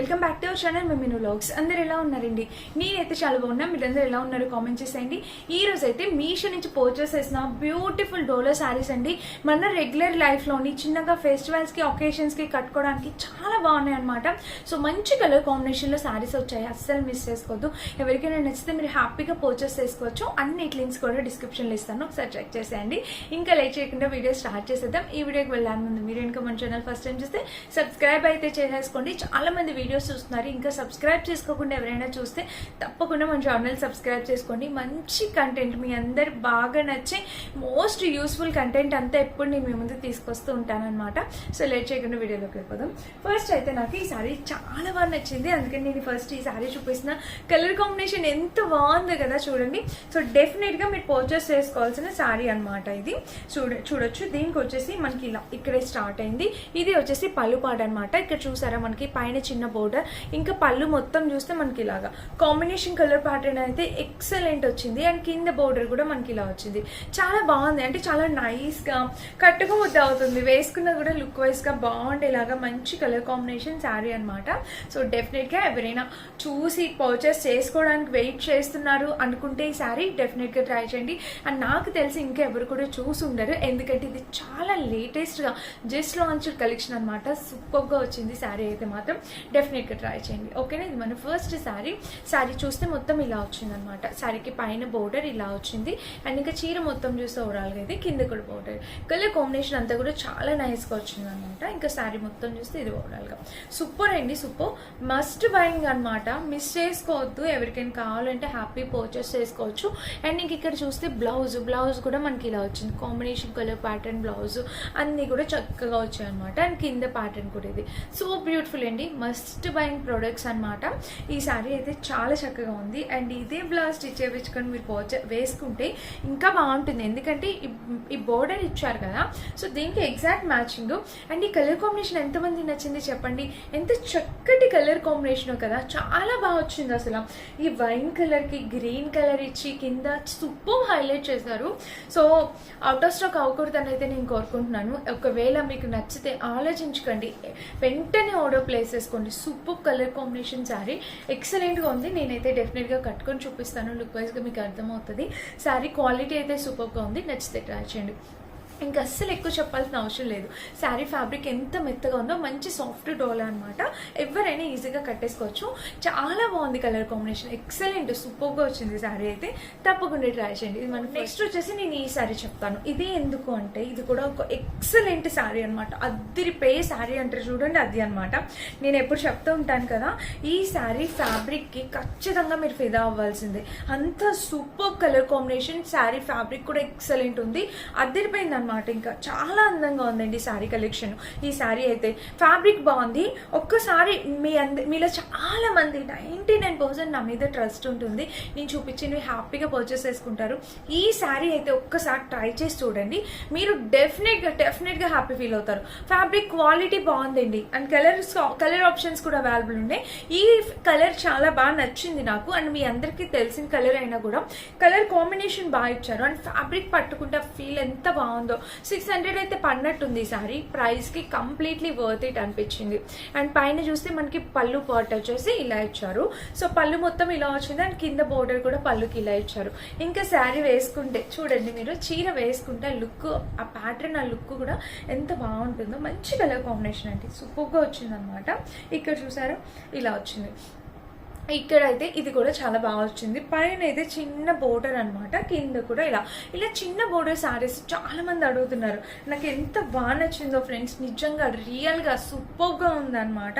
Welcome back to our channel Meminu vlogs అందరు ఎలా ఉన్నారండి? నేనైతే చాలా బాగున్నా. మీరందరూ ఎలా ఉన్నారు? కామెంట్ చేసేయండి. ఈ రోజు అయితే మీషో నుంచి పర్చేస్ చేసిన బ్యూటిఫుల్ డోలో శారీస్ అండి. మన రెగ్యులర్ లైఫ్లోని చిన్నగా ఫెస్టివల్స్కి ఒకేషన్స్కి కట్టుకోవడానికి చాలా బాగున్నాయి అనమాట సో మంచి కలర్ కాంబినేషన్లో శారీస్ వచ్చాయి. అస్సలు మిస్ చేసుకోవద్దు. ఎవరికైనా నచ్చితే మీరు హ్యాపీగా పర్చేస్ చేసుకోవచ్చు. అన్ని లింక్స్ కూడా డిస్క్రిప్షన్లో ఇస్తాను. ఒకసారి చెక్ చేసేయండి. ఇంకా లైక్ చేయకుండా వీడియో స్టార్ట్ చేసేద్దాం. ఈ వీడియోకి వెళ్ళాను ముందు మీరు ఇంకా మన ఛానల్ ఫస్ట్ టైం చూస్తే సబ్స్క్రైబ్ అయితే చేసేసుకోండి. చాలా మంది వీడియోస్ చూస్తున్నారు. ఇంకా సబ్స్క్రైబ్ చేసుకోకుండా ఎవరైనా చూస్తే తప్పకుండా మన ఛానల్ సబ్స్క్రైబ్ చేసుకోండి. మంచి కంటెంట్ మీ అందరు బాగా నచ్చే మోస్ట్ యూస్ఫుల్ కంటెంట్ అంతా ఎప్పుడు నేను మీ ముందు తీసుకొస్తూ ఉంటానన్నమాట. సో లేట్ చేయకుండా వీడియోలోకి వెళ్ళిపోదాం. ఫస్ట్ అయితే నాకు ఈ సారీ చాలా బాగా నచ్చింది. అందుకని నేను ఫస్ట్ ఈ సారీ చూపిస్తున్న కలర్ కాంబినేషన్ ఎంత బాగుంది కదా చూడండి. సో డెఫినెట్గా మీరు పర్చేస్ చేసుకోవాల్సిన శారీ అన్నమాట ఇది. చూడ చూడొచ్చు. దీనికి వచ్చేసి మనకి ఇలా ఇక్కడే స్టార్ట్ అయింది. ఇది వచ్చేసి పళ్ళు పాట అనమాట ఇక్కడ చూసారా? మనకి పైన చిన్న బోర్డర్ ఇంకా పళ్ళు మొత్తం చూస్తే మనకి ఇలాగా. కాంబినేషన్ కలర్ ప్యాటర్న్ అయితే ఎక్సలెంట్ వచ్చింది. అండ్ కింద బోర్డర్ కూడా మనకి ఇలా వచ్చింది. చాలా బాగుంది. అంటే చాలా నైస్గా కట్టుకోవద్దు అవుతుంది. వేసుకున్న కూడా లుక్ వైజ్గా బాగుండేలాగా మంచి కలర్ కాంబినేషన్ శారీ అనమాట సో డెఫినెట్గా ఎవరైనా చూసి పర్చేస్ చేసుకోవడానికి వెయిట్ చేస్తున్నారు అనుకుంటే ఈ శారీ డెఫినెట్గా ట్రై చేయండి. అండ్ నాకు తెలిసి ఇంకా ఎవరు కూడా చూసి ఉండరు. ఎందుకంటే ఇది చాలా లేటెస్ట్గా జస్ట్ లాంచ్ కలెక్షన్ అనమాట సూపర్గా వచ్చింది శారీ అయితే మాత్రం. డెఫినెట్గా ట్రై చేయండి. ఓకేనా? ఇది మన ఫస్ట్ శారీ శారీ చూస్తే మొత్తం ఇలా వచ్చింది అనమాట శారీకి పైన బోర్డర్ ఇలా వచ్చింది. అండ్ ఇంకా చీర మొత్తం చూస్తే ఓవరాల్గా అయితే కింద కూడా బోర్డర్ కలర్ కాంబినేషన్ అంతా కూడా చాలా నైస్గా వచ్చింది అనమాట ఇంకా శారీ మొత్తం చూస్తే ఇది ఓవరాల్గా సూపర్ అండి సూపర్ మస్ట్ బయింగ్ అనమాట మిస్ చేసుకోవద్దు. ఎవరికైనా కావాలంటే హ్యాపీ పర్చేస్ చేసుకోవచ్చు. అండ్ ఇంక ఇక్కడ చూస్తే బ్లౌజ్ బ్లౌజ్ కూడా మనకి ఇలా వచ్చింది. కాంబినేషన్ కలర్ ప్యాటర్న్ బ్లౌజ్ అన్నీ కూడా చక్కగా వచ్చాయి అనమాట అండ్ కింద ప్యాటర్న్ కూడా ఇది. సో బ్యూటిఫుల్ అండి. మస్ట్ బయింగ్ ప్రొడక్ట్స్ అనమాట ఈ శారీ అయితే చాలా చక్కగా ఉంది. అండ్ ఇదే బ్లౌజ్ స్టిచ్ చేయించుకొని మీరు వేసుకుంటే ఇంకా బాగుంటుంది. ఎందుకంటే ఈ- ఈ బోర్డర్ ఇచ్చారు కదా. సో దీనికి ఎగ్జాక్ట్ మ్యాచింగ్. అండ్ ఈ కలర్ కాంబినేషన్ ఎంతమంది నచ్చింది చెప్పండి? ఎంత చక్కటి కలర్ కాంబినేషన్ కదా. చాలా బాగా వచ్చింది అసలు. ఈ వైన్ కలర్కి గ్రీన్ కలర్ ఇచ్చి కింద సూపర్ హైలైట్ చేశారు. సో అవుట్ ఆఫ్ స్టాక్ అవ్వకూడదని అయితే నేను కోరుకుంటున్నాను. ఒకవేళ మీకు నచ్చితే ఆలోచించుకోండి. వెంటనే ఆర్డర్ ప్లేస్ చేసుకోండి. Super colour combination sari. ఎక్సలెంట్గా ఉంది. నేనైతే డెఫినెట్గా కట్టుకొని చూపిస్తాను. లుక్ వైజ్గా మీకు అర్థమవుతుంది. శారీ క్వాలిటీ అయితే సూపర్గా ఉంది. నచ్చితే ట్రై చేయండి. ఇంకా అస్సలు ఎక్కువ చెప్పాల్సిన అవసరం లేదు. శారీ ఫ్యాబ్రిక్ ఎంత మెత్తగా ఉందో మంచి సాఫ్ట్ డోలా అనమాట ఎవరైనా ఈజీగా కట్టేసుకోవచ్చు. చాలా బాగుంది కలర్ కాంబినేషన్. ఎక్సలెంట్ సూపర్గా వచ్చింది శారీ అయితే. తప్పకుండా ట్రై చేయండి. ఇది మనకి నెక్స్ట్ వచ్చేసి నేను ఈ శారీ చెప్తాను. ఇది ఎందుకు అంటే ఇది కూడా ఒక ఎక్సలెంట్ శారీ అనమాట అద్దరిపే శారీ అంటారు చూడండి అది అనమాట నేను ఎప్పుడు చెప్తూ ఉంటాను కదా ఈ శారీ ఫ్యాబ్రిక్కి ఖచ్చితంగా మీరు ఫిదా అవ్వాల్సిందే. అంత super colour combination sari fabric కూడా ఎక్సలెంట్ ఉంది. అద్దరిపోయింది అనమాట ఇంకా చాలా అందంగా ఉందండి శారీ కలెక్షన్. ఈ శారీ అయితే ఫ్యాబ్రిక్ బాగుంది. ఒక్కసారి మీ అంద మీలో చాలా మంది నైంటీ నైన్ పర్సెంట్ నా మీద ట్రస్ట్ ఉంటుంది. నేను చూపించినవి హ్యాపీగా పర్చేస్ చేసుకుంటారు. ఈ శారీ అయితే ఒక్కసారి ట్రై చేసి చూడండి. మీరు డెఫినెట్గా డెఫినెట్గా హ్యాపీ ఫీల్ అవుతారు. ఫ్యాబ్రిక్ క్వాలిటీ బాగుందండి. అండ్ కలర్ కలర్ ఆప్షన్స్ కూడా అవైలబుల్ ఉన్నాయి. ఈ కలర్ చాలా బాగా నచ్చింది నాకు. అండ్ మీ అందరికీ తెలిసిన కలర్ అయినా కూడా కలర్ కాంబినేషన్ బాగా ఇచ్చారు. అండ్ ఫ్యాబ్రిక్ పట్టుకుంటే ఫీల్ ఎంత బాగుందో. సిక్స్ హండ్రెడ్ అయితే పడినట్టుంది సారీ. ప్రైస్కి కంప్లీట్లీ వర్త్ ఇట్ అనిపించింది. అండ్ పైన చూస్తే మనకి పళ్ళు పాట్ వచ్చేసి ఇలా ఇచ్చారు. సో పళ్ళు మొత్తం ఇలా వచ్చింది అండ్ కింద బోర్డర్ కూడా పళ్ళుకి ఇలా ఇచ్చారు. ఇంకా శారీ వేసుకుంటే చూడండి మీరు చీర వేసుకుంటే లుక్ ఆ ప్యాటర్న్ ఆ లుక్ కూడా ఎంత బాగుంటుందో. మంచి కలర్ కాంబినేషన్ అంటే సూపర్గా వచ్చింది అనమాట ఇక్కడ చూసారు? ఇలా వచ్చింది. ఇక్కడ అయితే ఇది కూడా చాలా బాగా వచ్చింది. పైన అయితే చిన్న బోర్డర్ అన్నమాట కింద కూడా ఇలా. ఇలా చిన్న బోర్డర్ శారీస్ చాలా మంది అడుగుతున్నారు. నాకు ఎంత బాగా నచ్చిందో ఫ్రెండ్స్ నిజంగా రియల్గా సూపర్గా ఉందన్నమాట.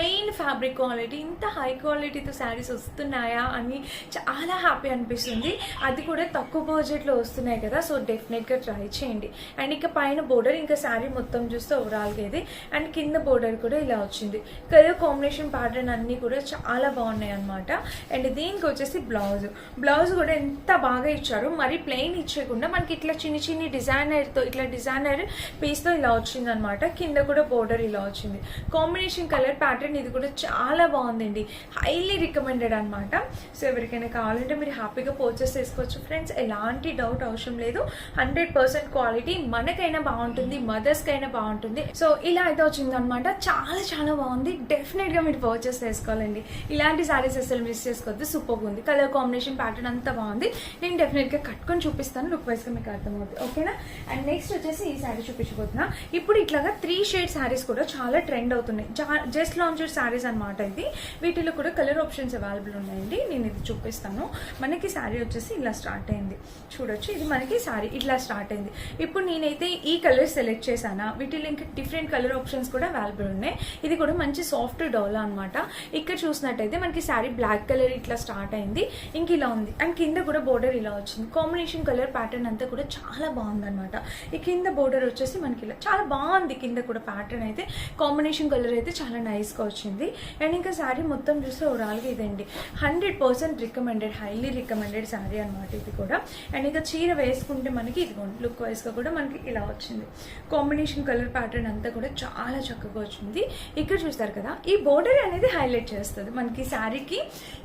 మెయిన్ ఫ్యాబ్రిక్ క్వాలిటీ ఇంత హై క్వాలిటీతో శారీస్ వస్తున్నాయా అని చాలా హ్యాపీ అనిపిస్తుంది. అది కూడా తక్కువ బడ్జెట్లో వస్తున్నాయి కదా సో డెఫినెట్గా ట్రై చేయండి. అండ్ ఇంకా పైన బోర్డర్ ఇంకా శారీ మొత్తం చూస్తే ఓవరాల్గా ఇది. అండ్ కింద బోర్డర్ కూడా ఇలా వచ్చింది. కలర్ కాంబినేషన్ ప్యాటర్న్ అన్నీ కూడా చాలా బాగున్నాయి. అనమాట అండ్ దీనికి వచ్చేసి బ్లౌజ్. బ్లౌజ్ కూడా ఎంత బాగా ఇచ్చారు మరి ప్లెయిన్ ఇచ్చేయకుండా మనకి ఇట్లా చిన్ని చిన్ని డిజైనర్తో ఇట్లా డిజైనర్ పీస్తో ఇలా వచ్చింది అనమాట కింద కూడా బోర్డర్ ఇలా వచ్చింది. కాంబినేషన్ కలర్ ప్యాటర్న్ ఇది కూడా చాలా బాగుందండి. హైలీ రికమెండెడ్ అనమాట సో ఎవరికైనా కావాలంటే మీరు హ్యాపీగా పర్చేస్ చేసుకోవచ్చు ఫ్రెండ్స్ ఎలాంటి డౌట్ అవసరం లేదు. హండ్రెడ్ పర్సెంట్ క్వాలిటీ మనకైనా బాగుంటుంది మదర్స్కైనా బాగుంటుంది. సో ఇలా అయితే వచ్చింది అనమాట చాలా చాలా బాగుంది. డెఫినెట్గా మీరు పర్చేస్ చేసుకోవాలండి. ఇలాంటి సారీస్ అసలు మిస్ చేసుకోవద్దు సూపర్ ఉంది. కలర్ కాంబినేషన్ ప్యాటర్న్ అంతా బాగుంది. నేను డెఫినెట్గా కట్టుకొని చూపిస్తాను లుక్ వైస్గా మీకు అర్థమవుతుంది ఓకేనా అండ్ నెక్స్ట్ వచ్చేసి ఈ శారీ చూపించబోతున్నా. ఇప్పుడు ఇట్లాగా త్రీ షేడ్ శారీస్ కూడా చాలా ట్రెండ్ అవుతున్నాయి. జస్ట్ లాంచెడ్ శారీస్ అనమాట ఇది. వీటిలో కూడా కలర్ ఆప్షన్స్ అవైలబుల్ ఉన్నాయండి. నేను ఇది చూపిస్తాను. మనకి శారీ వచ్చేసి ఇలా స్టార్ట్ అయింది. చూడొచ్చు. ఇది మనకి శారీ ఇట్లా స్టార్ట్ అయింది. ఇప్పుడు నేనైతే ఈ కలర్ సెలెక్ట్ చేశానా? వీటిలో ఇంకా డిఫరెంట్ కలర్ ఆప్షన్స్ కూడా అవైలబుల్ ఉన్నాయి. ఇది కూడా మంచి సాఫ్ట్ డోలా అనమాట ఇక్కడ చూసినట్టయితే మనకి శారీ బ్లాక్ కలర్ ఇట్లా స్టార్ట్ అయింది. ఇంక ఇలా ఉంది. అండ్ కింద కూడా బోర్డర్ ఇలా వచ్చింది. కాంబినేషన్ కలర్ ప్యాటర్న్ అంతా కూడా చాలా బాగుంది అనమాట ఈ కింద బోర్డర్ వచ్చేసి మనకి ఇలా చాలా బాగుంది. కింద కూడా ప్యాటర్న్ అయితే కాంబినేషన్ కలర్ అయితే చాలా నైస్గా వచ్చింది. అండ్ ఇంకా శారీ మొత్తం చూస్తే ఓవరాల్గా ఇదండి. Hundred percent recommended highly recommended sari అనమాట ఇది కూడా. అండ్ ఇంకా చీర వేసుకుంటే మనకి ఇది లుక్ వైజ్గా కూడా మనకి ఇలా వచ్చింది. కాంబినేషన్ కలర్ ప్యాటర్న్ అంతా కూడా చాలా చక్కగా వచ్చింది. ఇక్కడ చూస్తారు కదా ఈ బోర్డర్ అనేది హైలైట్ చేస్తుంది. మనకి శారీకి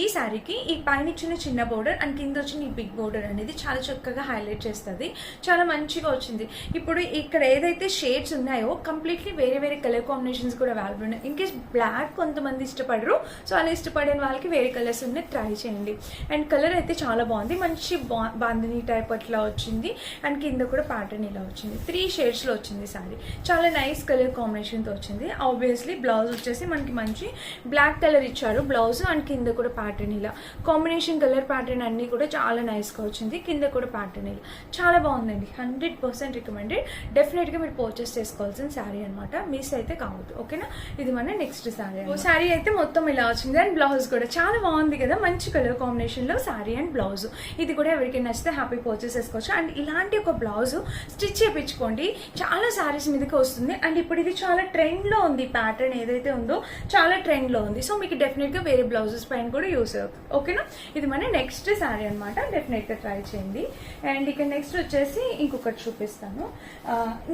ఈ శారీకి ఈ పైన ఇచ్చిన చిన్న బోర్డర్ అండ్ కింద వచ్చిన ఈ బిగ్ బోర్డర్ అనేది చాలా చక్కగా హైలైట్ చేస్తుంది. చాలా మంచిగా వచ్చింది. ఇప్పుడు ఇక్కడ ఏదైతే షేడ్స్ ఉన్నాయో కంప్లీట్లీ వేరే వేరే కలర్ కాంబినేషన్స్ కూడా అవైలబుల్ ఉన్నాయి. ఇన్ కేస్ బ్లాక్ కొంతమంది ఇష్టపడరు సో అలా ఇష్టపడిన వాళ్ళకి వేరే కలర్స్ ఉన్నాయి. ట్రై చేయండి. అండ్ కలర్ అయితే చాలా బాగుంది. మంచి బా బాందిని టైప్ అట్లా వచ్చింది. అండ్ కింద కూడా ప్యాటర్న్ ఇలా వచ్చింది. త్రీ షేడ్స్లో వచ్చింది సారీ. చాలా నైస్ కలర్ కాంబినేషన్తో వచ్చింది. ఆబ్వియస్లీ బ్లౌజ్ వచ్చేసి మనకి మంచి బ్లాక్ కలర్ ఇచ్చారు. బ్లౌజ్ అండ్ కింద కూడా ప్యాటర్న్ ఇలా. కాంబినేషన్ కలర్ ప్యాటర్న్ అన్నీ కూడా చాలా నైస్గా వచ్చింది. కింద కూడా ప్యాటర్న్ ఇలా. చాలా బాగుందండి. హండ్రెడ్ పర్సెంట్ రికమెండెడ్ డెఫినెట్గా మీరు పర్చేస్ చేసుకోవాల్సిన శారీ అనమాట మిస్ అయితే కావద్దు. ఓకేనా ఇది మన నెక్స్ట్ శారీ శారీ అయితే మొత్తం ఇలా వచ్చింది. అండ్ బ్లౌజ్ కూడా. చాలా బాగుంది కదా? మంచి కలర్ కాంబినేషన్లో శారీ అండ్ బ్లౌజ్ ఇది కూడా ఎవరికి నచ్చితే హ్యాపీ పర్చేస్ చేసుకోవచ్చు. అండ్ ఇలాంటి ఒక బ్లౌజ్ స్టిచ్ చేయించుకోండి. చాలా శారీస్ మీదకి వస్తుంది. అండ్ ఇప్పుడు ఇది చాలా ట్రెండ్లో ఉంది. ప్యాటర్న్ ఏదైతే ఉందో చాలా ట్రెండ్లో ఉంది. సో మీకు డెఫినెట్గా వేరే బ్లౌజ్ బ్లౌజెస్ పైన కూడా యూస్ అవుతుంది ఓకేనా ఇది మన నెక్స్ట్ శారీ అనమాట డెఫినెట్గా ట్రై చేయండి. అండ్ ఇక నెక్స్ట్ వచ్చేసి ఇంకొకటి చూపిస్తాను.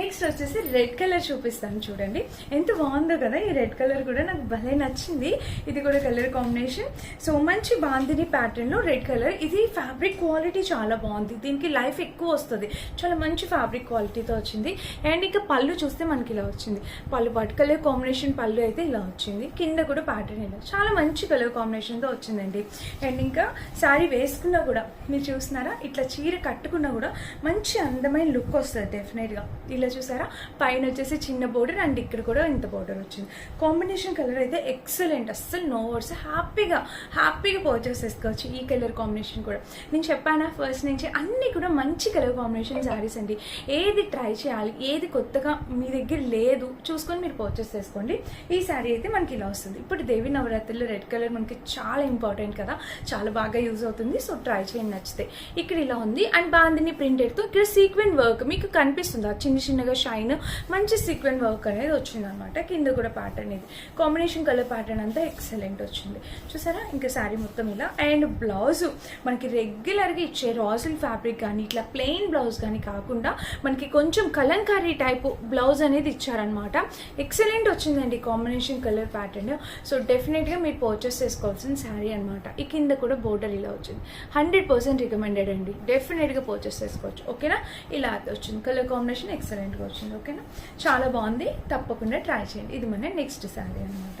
నెక్స్ట్ వచ్చేసి రెడ్ కలర్ చూపిస్తాను చూడండి. ఎంత బాగుందో కదా ఈ రెడ్ కలర్ కూడా నాకు భలే నచ్చింది. ఇది కూడా కలర్ కాంబినేషన్ సో మంచి బాందిని ప్యాటర్న్లో రెడ్ కలర్ ఇది ఫ్యాబ్రిక్ క్వాలిటీ చాలా బాగుంది. దీనికి లైఫ్ ఎక్కువ వస్తుంది. చాలా మంచి ఫ్యాబ్రిక్ క్వాలిటీతో వచ్చింది. అండ్ ఇంకా పళ్ళు చూస్తే మనకి ఇలా వచ్చింది. పళ్ళు పట్టు కలర్ కాంబినేషన్ పళ్ళు అయితే ఇలా వచ్చింది. కింద కూడా ప్యాటర్న్ ఇలా. చాలా మంచి కలర్ కాంబినేషన్తో వచ్చిందండి. అండ్ ఇంకా శారీ వేసుకున్నా కూడా మీరు చూస్తున్నారా ఇట్లా చీర కట్టుకున్నా కూడా మంచి అందమైన లుక్ వస్తుంది డెఫినెట్గా ఇలా చూసారా? పైన వచ్చేసి చిన్న బోర్డర్ అండ్ ఇక్కడ కూడా ఇంత బోర్డర్ వచ్చింది. కాంబినేషన్ కలర్ అయితే ఎక్సలెంట్ అస్సలు నో వర్డ్స్ హ్యాపీగా హ్యాపీగా పర్చేస్ చేసుకోవచ్చు ఈ కలర్ కాంబినేషన్ కూడా. నేను చెప్పానా? ఫస్ట్ నుంచి అన్నీ కూడా మంచి కలర్ కాంబినేషన్ శారీస్ అండి. ఏది ట్రై చేయాలి ఏది కొత్తగా మీ దగ్గర లేదు చూసుకొని మీరు పర్చేస్ చేసుకోండి. ఈ శారీ అయితే మనకి ఇలా వస్తుంది. ఇప్పుడు దేవి నవరాత్రిలో రెడ్ కలర్ మనకి చాలా ఇంపార్టెంట్ కదా. చాలా బాగా యూజ్ అవుతుంది. సో ట్రై చేయండి నచ్చితే. ఇక్కడ ఇలా ఉంది. అండ్ బాందిని ప్రింటెడ్తో ఇక్కడ సీక్వెన్ వర్క్ మీకు కనిపిస్తుంది? ఆ చిన్న చిన్నగా షైన్ మంచి సీక్వెన్ వర్క్ అనేది వచ్చింది అనమాట కింద కూడా ప్యాటర్న్ ఇది. కాంబినేషన్ కలర్ ప్యాటర్న్ అంతా ఎక్సలెంట్ వచ్చింది. చూసారా? ఇంకా శారీ మొత్తం ఇలా. అండ్ బ్లౌజ్ మనకి రెగ్యులర్గా ఇచ్చే రాసిల్ ఫ్యాబ్రిక్ కానీ ఇట్లా ప్లెయిన్ బ్లౌజ్ కానీ కాకుండా మనకి కొంచెం కలంకారీ టైపు బ్లౌజ్ అనేది ఇచ్చారనమాట ఎక్సలెంట్ వచ్చిందండి కాంబినేషన్ కలర్ ప్యాటర్న్ సో డెఫినెట్గా మీరు పర్చేస్ చేసుకోవాల్సిన శారీ అనమాట ఈ కింద కూడా బోర్డర్ ఇలా వచ్చింది. హండ్రెడ్ పర్సెంట్ రికమెండెడ్ అండి. డెఫినెట్గా పర్చేస్ చేసుకోవచ్చు. ఓకేనా ఇలా వచ్చింది. కలర్ కాంబినేషన్ ఎక్సలెంట్గా వచ్చింది. ఓకేనా చాలా బాగుంది. తప్పకుండా ట్రై చేయండి. ఇది మన నెక్స్ట్ శారీ అనమాట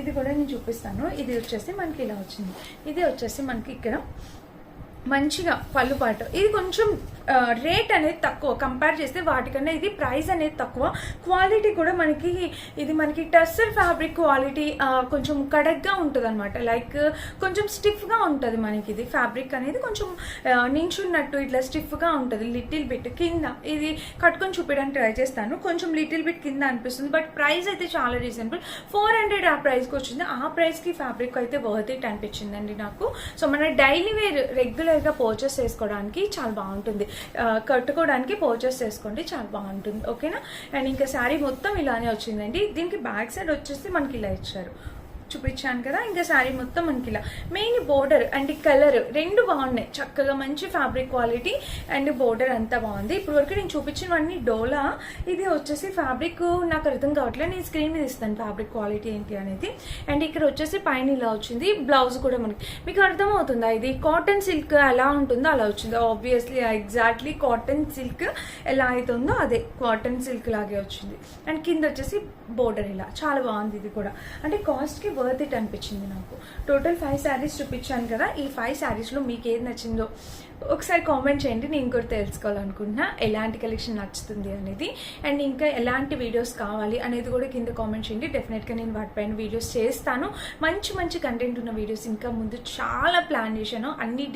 ఇది కూడా నేను చూపిస్తాను. ఇది వచ్చేసి మనకి ఇలా వచ్చింది. ఇది వచ్చేసి మనకి ఇక్కడ మంచిగా పళ్ళు పాటు ఇది కొంచెం రేట్ అనేది తక్కువ. కంపేర్ చేస్తే వాటికన్నా ఇది ప్రైస్ అనేది తక్కువ. క్వాలిటీ కూడా మనకి ఇది మనకి టస్సర్ ఫ్యాబ్రిక్ క్వాలిటీ కొంచెం కడగ్గా ఉంటుంది అనమాట లైక్ కొంచెం స్టిఫ్గా ఉంటుంది మనకి ఇది ఫ్యాబ్రిక్ అనేది. కొంచెం నించున్నట్టు ఇట్లా స్టిఫ్గా ఉంటుంది. లిటిల్ బిట్ కింద. ఇది కట్టుకొని చూపించడానికి ట్రై చేస్తాను. కొంచెం లిటిల్ బిట్ కింద అనిపిస్తుంది. బట్ ప్రైస్ అయితే చాలా రీజనబుల్ ఫోర్ హండ్రెడ్ ఆ ప్రైస్కి వచ్చింది. ఆ ప్రైస్కి ఫ్యాబ్రిక్ అయితే వర్త్ ఇట్ అనిపించిందండి నాకు. సో మన డైలీ వేర్ రెగ్యులర్ రెగ్యులర్గా పర్చేస్ చేసుకోవడానికి చాలా బాగుంటుంది. కట్టుకోవడానికి పర్చేస్ చేసుకోండి చాలా బాగుంటుంది. ఓకేనా? అండ్ ఇంకా శారీ మొత్తం ఇలానే వచ్చిందండి. దీనికి బ్యాక్ సైడ్ వచ్చేసి మనకి ఇలా ఇచ్చారు. చూపించాను కదా ఇంకా శారీ మొత్తం మనకి ఇలా మెయిన్ బోర్డర్ అండ్ కలర్ రెండు బాగున్నాయి. చక్కగా మంచి ఫ్యాబ్రిక్ క్వాలిటీ అండ్ బోర్డర్ అంతా బాగుంది. ఇప్పుడు వరకు నేను చూపించినవన్నీ డోలా. ఇది వచ్చేసి ఫ్యాబ్రిక్ నాకు అర్థం కావట్లేదు. నేను స్క్రీన్ మీద ఇస్తాను ఫ్యాబ్రిక్ క్వాలిటీ ఏంటి అనేది. అండ్ ఇక్కడ వచ్చేసి పైన ఇలా వచ్చింది. బ్లౌజ్ కూడా మనకి. మీకు అర్థమవుతుందా ఇది? కాటన్ సిల్క్ ఎలా ఉంటుందో అలా వచ్చింది. ఆబ్వియస్లీ ఎగ్జాక్ట్లీ కాటన్ సిల్క్ ఎలా అవుతుందో అదే కాటన్ సిల్క్ లాగే వచ్చింది. అండ్ కింద వచ్చేసి బోర్డర్ ఇలా. చాలా బాగుంది ఇది కూడా. అంటే కాస్ట్కి వర్త్ ఇట్ అనిపించింది నాకు. టోటల్ ఫైవ్ శారీస్ చూపించాను కదా ఈ ఫైవ్ శారీస్లో మీకు ఏది నచ్చిందో ఒకసారి కామెంట్ చేయండి నేను కూడా తెలుసుకోవాలనుకుంటున్నా ఎలాంటి కలెక్షన్ నచ్చుతుంది అనేది. అండ్ ఇంకా ఎలాంటి వీడియోస్ కావాలి అనేది కూడా కింద కామెంట్ చేయండి. డెఫినెట్గా నేను వాటిపైన వీడియోస్ చేస్తాను. మంచి మంచి కంటెంట్ ఉన్న వీడియోస్ ఇంకా ముందు చాలా ప్లాన్ చేశాను. అన్ని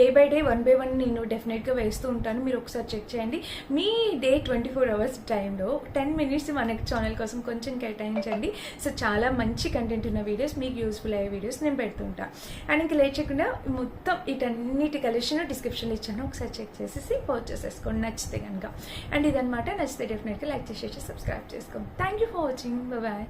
day by day one by one నేను డెఫినెట్గా వేస్తూ ఉంటాను. మీరు ఒకసారి చెక్ చేయండి. మీ డే ట్వంటీ ఫోర్ అవర్స్ టైంలో టెన్ మినిట్స్ మనకి ఛానల్ కోసం కొంచెం కేటాయించండి. సో చాలా మంచి కంటెంట్ ఉన్న వీడియోస్ మీకు యూస్ఫుల్ అయ్యే వీడియోస్ నేను పెడుతుంటా. అండ్ ఇంకా లేట్ చేయకుండా మొత్తం వీటన్నిటి కలెక్షన్ డిస్క్రిప్షన్లో ఇచ్చాను. ఒకసారి చెక్ చేసేసి పర్చేస్ చేసుకోండి నచ్చితే కనుక అండ్ ఇదనమాట నచ్చితే డెఫినెట్గా లైక్ చేసేసి సబ్స్క్రైబ్ చేసుకోండి. Thank you for watching bye